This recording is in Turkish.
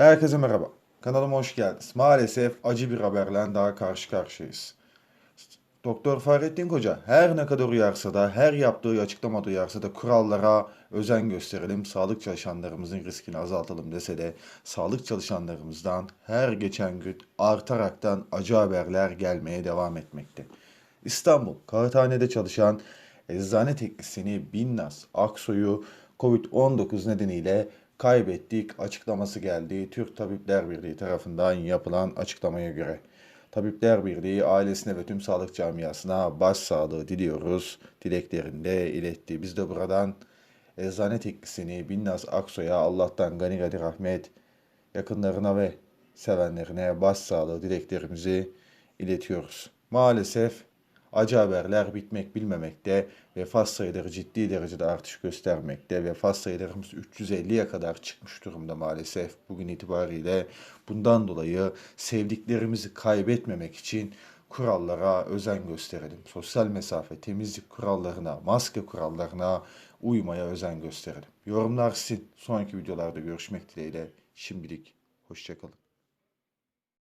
Herkese merhaba. Kanalıma hoş geldiniz. Maalesef acı bir haberle daha karşı karşıyayız. Doktor Fahrettin Koca her ne kadar uyarsa da, her yaptığı açıklamada uyarsa da kurallara özen gösterelim, sağlık çalışanlarımızın riskini azaltalım dese de sağlık çalışanlarımızdan her geçen gün artaraktan acı haberler gelmeye devam etmekte. İstanbul Kağıthane'de çalışan eczane teknisyeni Binnaz Aksoy'u Covid-19 nedeniyle kaybettik açıklaması geldi Türk Tabipler Birliği tarafından yapılan açıklamaya göre. Tabipler Birliği ailesine ve tüm sağlık camiasına başsağlığı diliyoruz. Dileklerini de iletti. Biz de buradan eczane teknisyeni Binnaz Aksoy'a Allah'tan gani gani rahmet, yakınlarına ve sevenlerine başsağlığı dileklerimizi iletiyoruz. Maalesef acı haberler bitmek bilmemekte, vefat sayıları ciddi derecede artış göstermekte. Vefat sayılarımız 350'ye kadar çıkmış durumda maalesef bugün itibariyle. Bundan dolayı sevdiklerimizi kaybetmemek için kurallara özen gösterelim. Sosyal mesafe, temizlik kurallarına, maske kurallarına uymaya özen gösterelim. Yorumlar sizin. Sonraki videolarda görüşmek dileğiyle. Şimdilik hoşçakalın.